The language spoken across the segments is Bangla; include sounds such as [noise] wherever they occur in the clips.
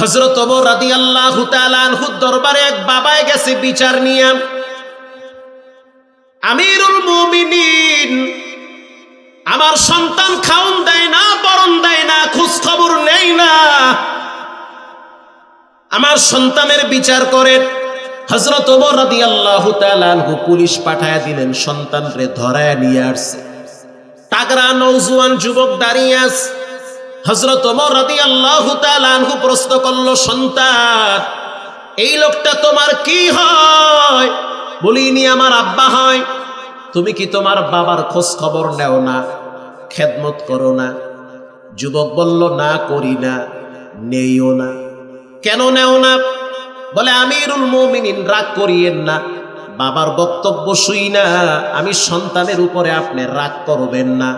হজরত রাদি আল্লাহ দরবারে এক বাবায় গেছে বিচার নিয়ে। আমিরুল মুমিনিন, আমার সন্তান খাউন দেয় না বরণ দেয় না খোঁজ খবর নেই না। আমার সন্তানের বিচার করেন হজরত রাদি আল্লাহ পুলিশ পাঠায় দিলেন সন্তান রে ধরায় নিয়ে আসছে। তাগরা নৌজুয়ান যুবক দাঁড়িয়ে আছে। হজরত ওমর রাদি আল্লাহ তালানহু প্রশ্ন করল, সন্তান, এই লোকটা তোমার কি হয়? বলিনি, আমার আব্বা হয়। তুমি কি তোমার বাবার খোঁজ খবর নেও না, খেদমত করো না? যুবক বলল, না করি না, নেইও না। কেন নেও না? বলে, আমিরুল মুমিনিন, রাগ করিয়েন না। বাবার বক্তব্য শুই না, আমি সন্তানের উপরে আপনি রাগ করবেন না।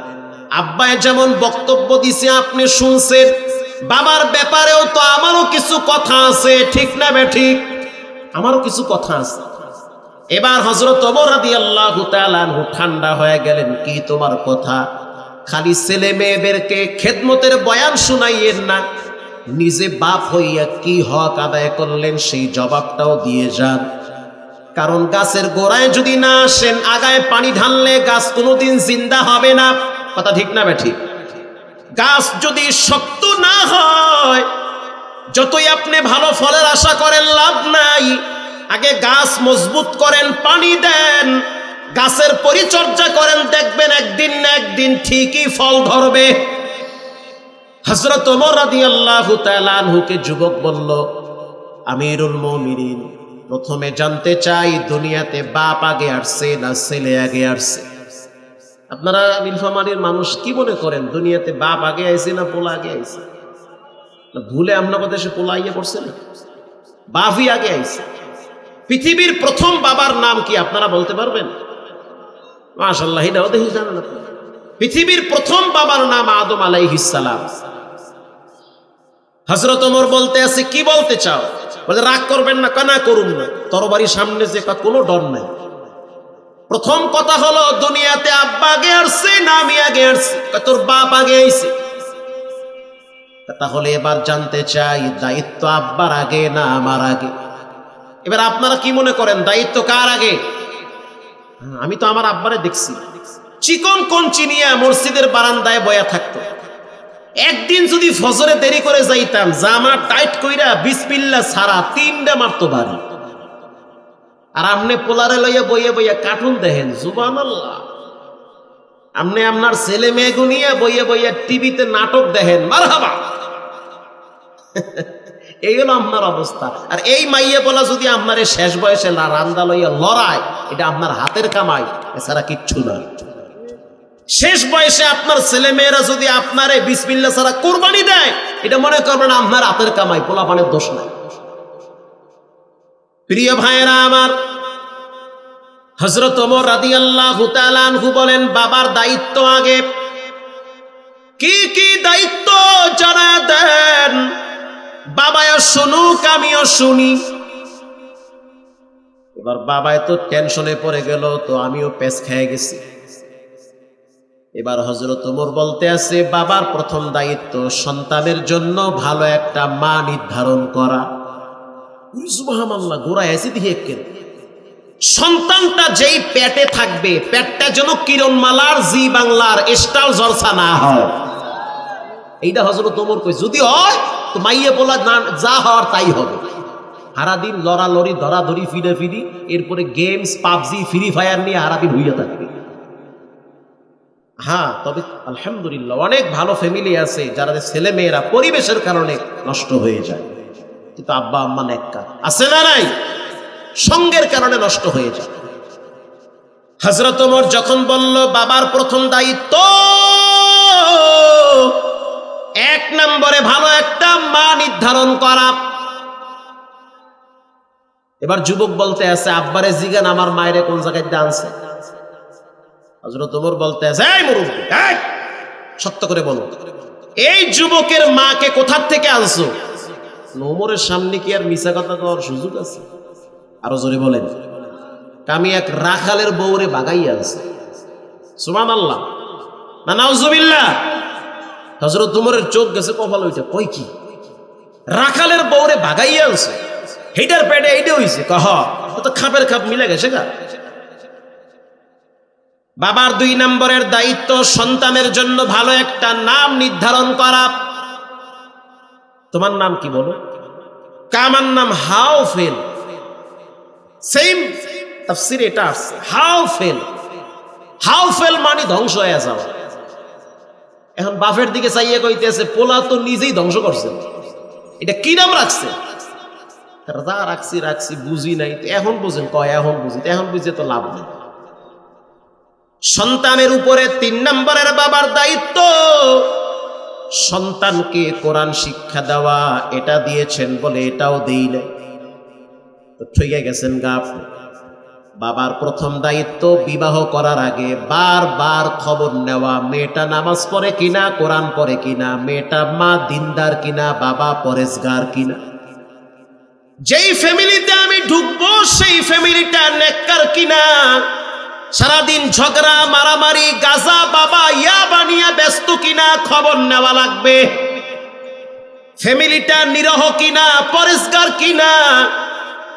আব্বায় যেমন বক্তব্য দিছে, আপনি শুনছেন। বাবার ব্যাপারেও তো আমারও কিছু কথা আছে, ঠিক না বে ঠিক? আমারও কিছু কথা আছে। এবার হজরত রাদি আল্লাহ ঠান্ডা হয়ে গেলেন, কি তোমার কথা? খালি ছেলে মেয়েদেরকে খেদমতের বয়ান শুনাইয়েন না। নিজে বাপ হইয়া কি হক আদায় করলেন, সেই জবাবটাও দিয়ে যান। কারণ গাছের গোড়ায় যদি না আসেন, আগায় পানি ঢাললে গাছ কোনোদিন জিন্দা হবে না। কথা ঠিক না ঠিক গাছ যদি শক্ত না হয়, যতই আপনি ভালো ফলের আশা করেন, লাভ নাই। আগে গাছ মজবুত করেন, পানি দেন। গাছের পরিচর্যা করেন, দেখবেন একদিন না একদিন ঠিকই ফল ধরবে। হজরত ওমর রাদিয়াল্লাহু তাআলা আনহুকে যুবক বলল, আমিরুল মুমিনিন, প্রথমে জানতে চাই দুনিয়াতে বাপ আগে আসছে না ছেলে আগে আসছে। আপনারা নীলফামারীর মানুষ কি মনে করেন? দুনিয়াতে বাপ আগে আইছে না পোলা আগে আইছে? না ভুলে আপনার দেশে পোলা আইয়া পড়ছে না? বাপই আগে আইছে। পৃথিবীর প্রথম বাবার নাম কি আপনারা বলতে পারবেন? মাশাল্লাহ এটাও দেখি জানেন পৃথিবীর প্রথম বাবার নাম আদম আলাইহিসালাম হজরত ওমর বলতে আছে, কি বলতে চাও? বলে, রাগ করবেন না, কানা করুন না। তরবারি সামনে যে কোনো ডর নাই। প্রথম কথা হলো দুনিয়াতে আব্বা আগে আসছে না আমি আগে আসছি। তোর বাপ আগে আইছে। তাহলে এবার জানতে চাই দায়িত্ব আব্বার আগে না আমার আগে? এবার আপনারা কি মনে করেন দায়িত্ব কার আগে? হ্যাঁ, আমি তো আমার আব্বারে দেখছি। চিকন কঞ্চি নিয়ে মসজিদের বারান্দায় বয়া থাকতো। একদিন যদি ফজরে দেরি করে যাইতাম জামা টাইট কইরা বিসপিল্লা ছাড়া তিনটা মারতো বাড়ি। আর আমনে পোলারে লইয়া বইয়া বইয়া কার্টুন দেখেন জুবান আল্লাহ আমনে আপনার ছেলে মেয়ে গুনিয়া বইয়া বইয়া টিভিতে নাটক দেখেন, মারহাবা। [laughs] এই হলো আপনার অবস্থা। আর এই মাইয়া বলা যদি আপনার শেষ বয়সে রান্দা লইয়া লড়ায়, এটা আপনার হাতের কামাই, এছাড়া কিচ্ছু নয় শেষ বয়সে আপনার ছেলে মেয়েরা যদি আপনার বিসমিল্লা ছাড়া কোরবানি দেয়, এটা মনে করবেন আপনার হাতের কামাই, পোলাপানের দোষ নাই। প্রিয় ভাইয়েরা আমার হজরত ওমর রাদি আল্লাহ বলেন, বাবার দায়িত্ব আগে। কি কি দায়িত্ব জানা দেন? বাবাও শুনুক, আমিও শুনি। এবার বাবায় তো টেনশনে পড়ে গেল, তো আমিও পেস খেয়ে গেছি। এবার হজরত ওমর বলতে আছে, বাবার প্রথম দায়িত্ব সন্তানের জন্য ভালো একটা মা নির্ধারণ করা। সুবহানাল্লাহ গোড়া এসে দিয়ে সন্তানটা যেই পেটে থাকবে, পেটটা যেন কিরণমালার জি বাংলার স্টাল জলসা না হয়। এইটা হজরত ওমর কই যদি হয়, তো মাইয়ে বলা যা হওয়ার তাই হবে। সারাদিন লড়ালড়ি, ধরাধরি ফিরে ফিরি এরপরে গেমস, পাবজি, ফ্রি ফায়ার নিয়ে সারাদিন হইয়া থাকবে হ্যাঁ তবে আলহামদুলিল্লাহ, অনেক ভালো ফ্যামিলি আছে যারা ছেলে মেয়েরা পরিবেশের কারণে নষ্ট হয়ে যায়। কিন্তু আব্বা আম্মা নেককা আছে না নাই? সঙ্গের কারণে নষ্ট হয়ে যায়। হজরত ওমর যখন বলল, বাবার প্রথম দায়িত্ব এক নম্বরে ভালো একটা মা নির্ধারণ করা। এবার যুবক বলতে আছে, আব্বারে জিগান আমার মায়েরে কোন জায়গায় আনছে? হজরত ওমর বলতে আছে, এই মুরব্বী সত্য করে বলো, এই যুবকের মাকে কোথার থেকে আনছো? ওমরের সামনে কি আর মিশা কথা কওয়ার সুযোগ আছে? আরও জোরে বলেন। আমি এক রাখালের বউরে বাগাই আনছি। সুমান আল্লাহ না, নাউজুবিল্লাহ। হজরত উমরের চোখ গেছে কপাল ওইটা। কই কি? রাখালের বউরে ভাগাইয়া আনছে। হেটার পেটে এইটা হইছে। কহ তো খাপের খাপ মিলে গেছে গা। বাবার দুই নম্বরের দায়িত্ব সন্তানের জন্য ভালো একটা নাম নির্ধারণ করা। তোমার নাম কি বলো? কামার নাম হাও ফেল সেম তাফসির এটা আসছে। হাও ফেল হাও ফেল মানে ধ্বংস হয়ে যাওয়া। এখন বাফের দিকে চাইয়ে কইতেছে, পোলা তো নিজেই ধ্বংস করছে। এটা কি নাম রাখছে? যা রাখছি রাখছি, বুঝি নাই। এখন বুঝেন, কয় এখন বুঝি এখন বুঝে তো লাভ নেই। সন্তানের উপরে তিন নম্বরের বাবার দায়িত্ব। সন্তানকে কোরআন শিক্ষা দেওয়া, এটা দিয়েছেন বলে এটাও দেই নাই। তো ঠইয়া গেছেন গা আপনি। বাবার প্রথম দায়িত্ব বিবাহ করার আগে বারবার খবর নেওয়া, মেয়েটা নামাজ পড়ে কিনা, কোরআন পড়ে কিনা, মেয়েটা মা দিনদার কিনা, বাবা পরেশগার কিনা। যেই ফ্যামিলিতে আমি ঢুকবো, সেই ফ্যামিলিটা নেককার কিনা। সারাদিন ঝগড়া, মারামারি, গাজা, বাবা, ইয়া বানিয়ে ব্যস্ত কিনা খবর নেওয়া লাগবে। ফ্যামিলিটা নিরহ কিনা, পরিষ্কার কিনা?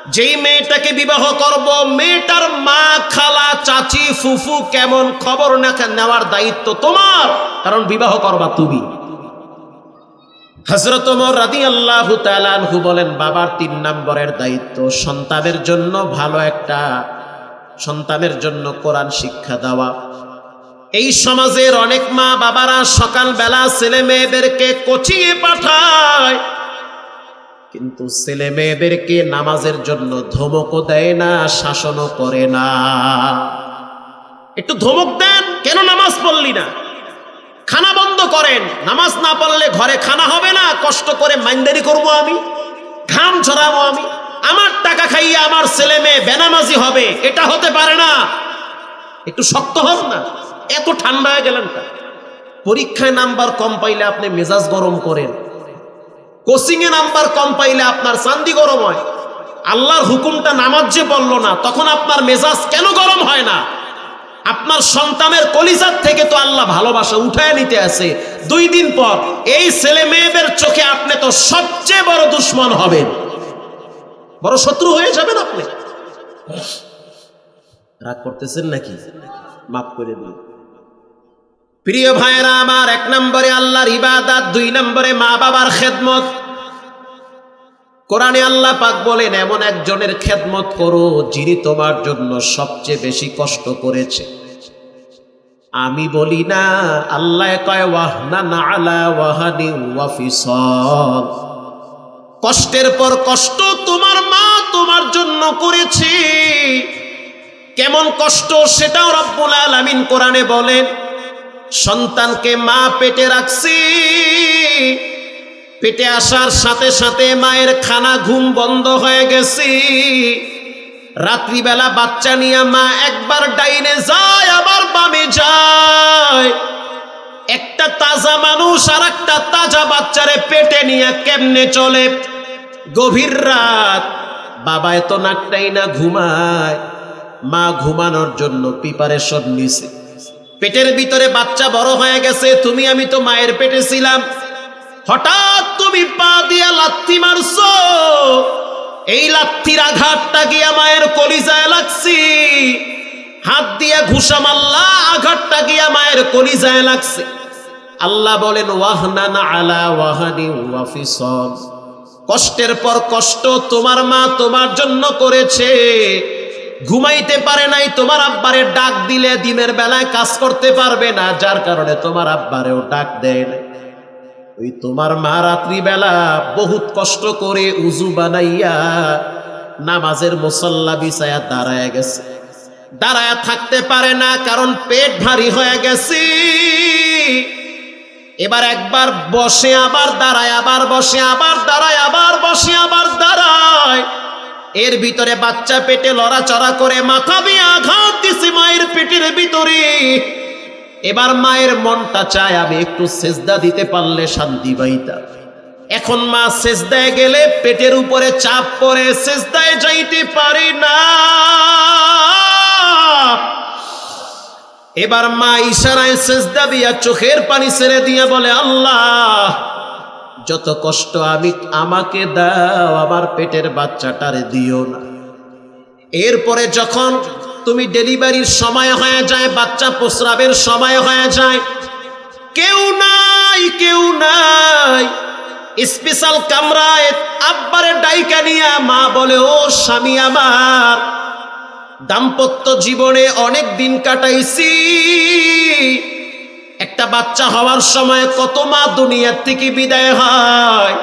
যেই মেয়েটাকে বিবাহ করব, মেয়েটার মা, খালা, চাচি, ফুফু কেমন খবর নেওয়ার দায়িত্ব তোমার? কারণ বিবাহ করবা তুমি। হজরত রাদি আল্লাহ বলেন, বাবার তিন নম্বরের দায়িত্ব সন্তানের জন্য ভালো একটা সন্তানের জন্য কোরআন শিক্ষা দেওয়া। এই সমাজের অনেক মা বাবারা সকালবেলা ছেলে মেয়েদেরকে কোচিয়ে পাঠায়। কিন্তু ছেলে মেয়েদেরকে নামাজের জন্য ধমকও দেয় না, শাসনও করে না। একটু ধমক দেন, কেন নামাজ পড়লি না? খানা বন্ধ করেন, নামাজ না পড়লে ঘরে খানা হবে না, কষ্ট করে মাইন্দারি করব আমি, ঘাম ছড়াবো আমি। আমার টাকা খাইয়ে আমার ছেলে মেয়ে বেনামাজি হবে, এটা হতে পারে না। একটু শক্ত হন না, এত ঠান্ডা হয়ে গেলেন পরীক্ষায় নাম্বার কম পাইলে আপনি মেজাজ গরম করেন। কোচিং এ নাম্বার কম পাইলে আপনার চান্দি গরম হয়। আল্লাহর হুকুমটা নামাজ যে বলল না, তখন আপনার মেজাজ কেন গরম হয় না? আপনার সন্তানের কলিজার থেকে তো আল্লাহ ভালোবাসা উঠায় নিতে আছে। দুই দিন পর এই ছেলে মেয়েদের চোখে আপনি তো সবচেয়ে বড় দুশ্মন হবেন। বড় শত্রু হয়ে যাবেন আপনি। রাগ করতেছেন নাকি? মাফ করে দিন। প্রিয় ভাইরা আমার এক নম্বরে আল্লাহর ইবাদাত দুই নম্বরে মা বাবার খেদমত। কোরআনে আল্লাহ পাক বলেন এমন একজনের খেদমত করো যিনি তোমার জন্য সবচেয়ে বেশি কষ্ট করেছে। আমি বলি না আল্লাহ কয় ওয়াহনা না আলা ওয়াহানি ওয়াফিসল কষ্টের পর কষ্ট তোমার মা তোমার জন্য করেছে। কেমন কষ্ট সেটাও রব্বুল আলামিন কোরআনে বলেন, সন্তানকে মা পেটে রাখছি। পেটে আসার সাথে সাথে মায়ের খানা ঘুম বন্ধ হয়ে গেছি। রাত্রিবেলা বাচ্চা নিয়ে মা একবার ডাইনে যায়, আবার বামে যায়। একটা তাজা মানুষ আর একটা তাজা বাচ্চারে পেটে নিয়ে কেমনে চলে? গভীর রাত। বাবা এত নাকটাই না ঘুমায়। মা ঘুমানোর জন্য প্রিপারেশন নিছে। পেটের ভিতরে বাচ্চা বড় হয়ে গেছে, তুমি আমি তো মায়ের পেটে ছিলাম। হঠাৎ তুমি পা দিয়া লাথি মারছো। এই লাথির আঘাতটা গিয়া মায়ের কলিজায় লাগছি। হাত দিয়া ঘুষা মাল্লা আঘাতটা গিয়া মায়ের কলিজায় লাগছে। আল্লাহ বলেন, ওয়াহনান আলা ওয়াহানি ওয়াফিসম কষ্টের পর কষ্ট তোমার মা তোমার জন্য করেছে। ঘুমাইতে পারে নাই, তোমার আব্বারে ডাক দিলে দিনের বেলায় কাজ করতে পারবে না, যার কারণে তোমার আব্বারেও ডাক দেয় না। ওই তোমার মা রাত্রি বেলা বহুত কষ্ট করে উজু বানাইয়া নামাজের মুসল্লা বিছায়া দাঁড়ায় গেছে। দাঁড়ায় থাকতে পারে না, কারণ পেট ভারী হয়ে গেছে। এবার একবার বসে, আবার দাঁড়ায়, আবার বসে, আবার দাঁড়ায়, আবার বসে, আবার দাঁড়ায়। এর ভিতরে বাচ্চা পেটে লড়াচড়া করে মাথা দিয়ে আঘাত দিছে মায়ের পেটের ভিতরে। এবার মায়ের মনটা চায়, আমি একটু সেজদা দিতে পারলে শান্তি পাইতা এখন মা সেজদায় গেলে পেটের উপরে চাপ পড়ে, সেজদায় যাইতে পারি না। এবার মা ইশারায় সেজদা দিয়া চোখের পানি ছেড়ে দিয়া বলে, আল্লাহ, যত কষ্ট আমি আমাকে দাও, আমার পেটের বাচ্চাটারে দিও না। এরপরে যখন তুমি ডেলিভারির সময় হয়ে যায়, বাচ্চা প্রস্রাবের সময় হয়ে যায়, কেউ নাই কেউ নাই। স্পেশাল কামরায় আব্বারে ডাইকা নিয়া মা বলে, ও স্বামী আমার দাম্পত্য জীবনে অনেক দিন কাটাইছি। একটা বাচ্চা হওয়ার সময় কত মা দুনিয়ার থেকে বিদায় হয়।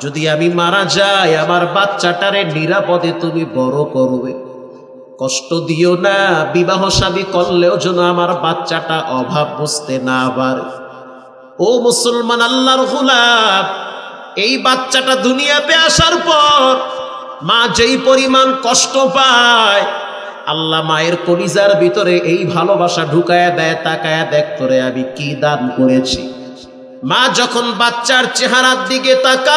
যদি আমি মারা যাই, আমার বাচ্চাটারে নিরাপদে তুমি বড় করবে। কষ্ট দিও না, বিবাহ শাদী করলেও যেন আমার বাচ্চাটা অভাব বুঝতে না পারে। ও মুসলমান আল্লাহর গুলাব এই বাচ্চাটা দুনিয়াতে আসার পর মা যেই পরিমাণ কষ্ট পায় আল্লাহ মায়ের কলিজার ভিতরে এই ভালোবাসা ঢুকায়া দেয়, তাকায়া দেখ করে আমি কি দান করেছি। মা যখন বাচ্চার চেহারার দিকে তাকায়,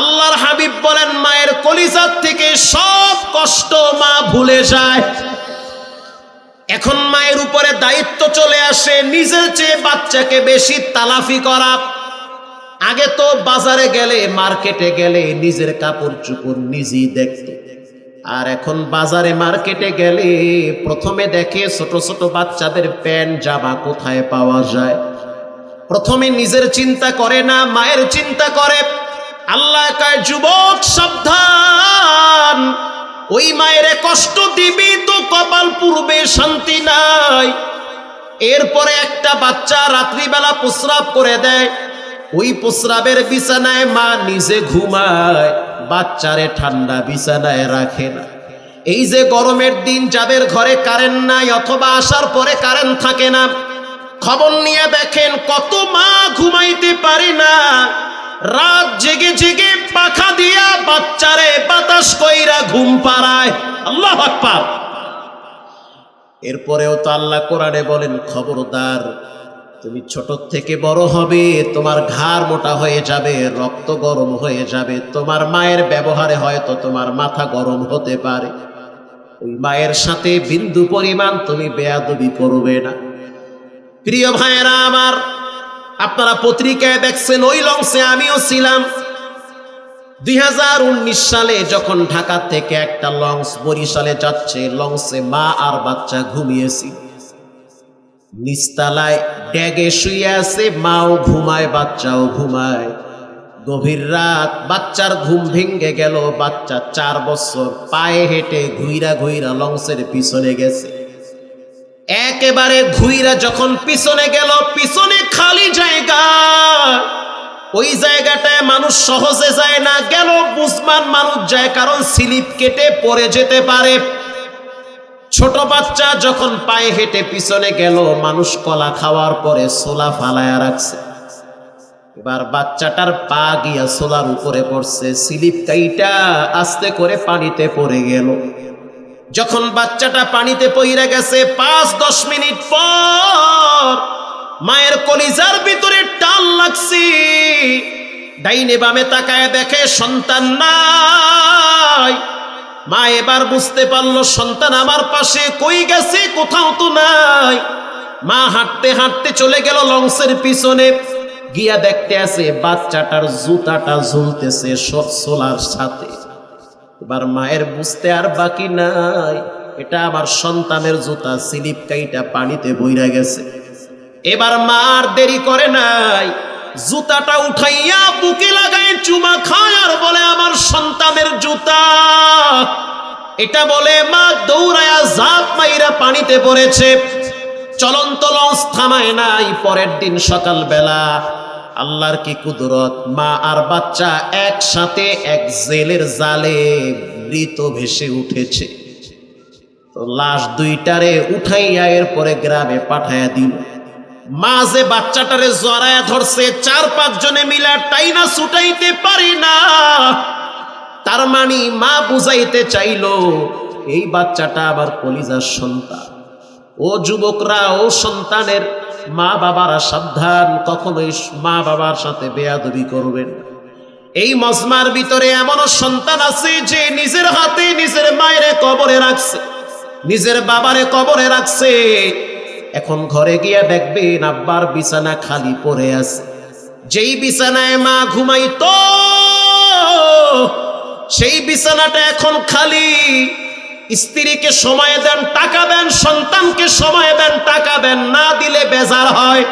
আল্লাহর হাবিব বলেন, মায়ের কলিজার থেকে সব কষ্ট মা ভুলে যায়। এখন মায়ের উপরে দায়িত্ব চলে আসে, নিজের চেয়ে বাচ্চাকে বেশি তালাফি করা। আগে তো বাজারে গেলে, মার্কেটে গেলে নিজের কাপড় চুপড় নিজেই দেখত। আর এখন বাজারে, মার্কেটে গেলে প্রথমে দেখে ছোট ছোট বাচ্চাদের প্যান্ট জামা কোথায় পাওয়া যায়। প্রথমে নিজের চিন্তা করে না, মায়ের চিন্তা করে, আল্লাহ কয়, যুবক, সাবধান। ওই মায়ের কষ্ট দিবি তো কপাল পূর্বে, শান্তি নাই। এরপরে একটা বাচ্চা রাত্রিবেলা প্রস্রাব করে দেয়। ওই প্রস্রাবের বিছানায় মা নিজে ঘুমায়, বাচ্চারে ঠান্ডা বিছানায় রাখে না। এই যে গরমের দিন, যাদের ঘরে কারেন্ট নাই অথবা আসার পরে কারেন্ট থাকে না, খবর নিয়ে দেখেন কত মা ঘুমাইতে পারে না। রাত জেগে জেগে পাখা দিয়া বাচ্চারে বাতাস কইরা ঘুম পাড়ায়। আল্লাহ আকবার। এরপরেও তো আল্লাহ কোরআনে বলেন, খবরদার তুমি ছোট থেকে বড় হবে, তোমার ঘাড় মোটা হয়ে যাবে, রক্ত গরম হয়ে যাবে, তোমার মায়ের ব্যবহারে হয়তো তোমার মাথা গরম হতে পারে। ওই মায়ের সাথে বিন্দু পরিমাণ তুমি বেয়াদবি করবে না। প্রিয় ভাইয়েরা আমার, আপনারা পত্রিকায় দেখছেন, ওই লংসে আমিও ছিলাম। দুই হাজার উনিশ সালে যখন ঢাকা থেকে একটা লঞ্চ বরিশালে যাচ্ছে, লঞ্চে মা আর বাচ্চা ঘুমিয়েছি নিস্তালায় ড্যাগে শুয়ে আছে, মাও ঘুমায়, বাচ্চাও ঘুমায়। গভীর রাত, বাচ্চার ঘুম ভেঙে গেল, বাচ্চা চার বছর পায়ে হেঁটে ঘুইরা ঘুইরা লঞ্চের পিছনে গেছে। একেবারে ঘুইরা যখন পিছনে গেল, পিছনে খালি জায়গা। ওই জায়গাটায় মানুষ সহজে যায় না, গেল, বুঝমান মানুষ যায়, কারণ স্লিপ কেটে পড়ে যেতে পারে। ছোট বাচ্চা যখন পায়ে হেঁটে পিছনে গেল, মানুষ কলা খাওয়ার পরে সোলা ফালায়া রাখছে। এবার বাচ্চাটার পা গিয়া সোলার উপরে পড়ছে, স্লিপ কাইটা আস্তে করে পানিতে পড়ে গেল। যখন বাচ্চাটা পানিতে পইরা গেছে, পাঁচ দশ মিনিট পর মায়ের কলিজার ভিতরে টান লাগছে। ডাইনে বামে তাকায় দেখে সন্তান নাই। মা এবার বুঝতে পারল, সন্তান আমার পাশে কই গেছে, কোথাও তো নাই। মা হাঁটতে হাঁটতে চলে গেল লংসের পিছনে। গিয়া দেখতে আছে বাচ্চাটার জুতাটা ঝুলতেছে সোলার সাথে। এবার মায়ের বুঝতে আর বাকি নাই। এটা আমার সন্তানের জুতা, স্লিপ কাইটা পানিতে বইরা গেছে। এবার মা আর দেরি করে নাই। জুতাটা উঠাইয়া বুকে লাগায় চুমা খায় আর বলে, আমার সন্তানের জুতা। এটা বলে, মা দৌড়ায়া জাপ মাইরা পানিতে পড়েছে। চলন্ত লঞ্চ থামায় নাই পরের দিন সকালবেলা। আল্লাহর কি কুদরত? মা আর বাচ্চা একসাথে এক জেলের জালে মৃত ভেসে উঠেছে। তো লাশ দুইটারে উঠাইয়া এরপরে গ্রামে পাঠাইয়া দিল। মা যে বাচ্চাটারে জড়ায়া ধরছে, চার পাঁচ জনে মিলা টাইনা ছুটাইতে পারি না। তার মানে মা বুঝাইতে চাইলো, এই বাচ্চাটা আবার কলিজার সন্তান। ও যুবকরা, ও সন্তানের মা বাবারা সাবধান, কখনোই মা বাবার সাথে বেয়াদবি করবেন এই মজমার ভিতরে এমনও সন্তান আছে যে নিজের হাতে নিজের মায়ের কবরে রাখছে, নিজের বাবারে কবরে রাখছে। এখন ঘরে গিয়া দেখবেন আব্বার বিছানা খালি পড়ে আছে। যেই বিছানায় মা ঘুমাইতো, সেই বিছানাটা এখন খালি। স্ত্রীকে সময় দেন, টাকা দেন, সন্তানকে সময় দেন, টাকা দেন, না দিলে বেজার হয়।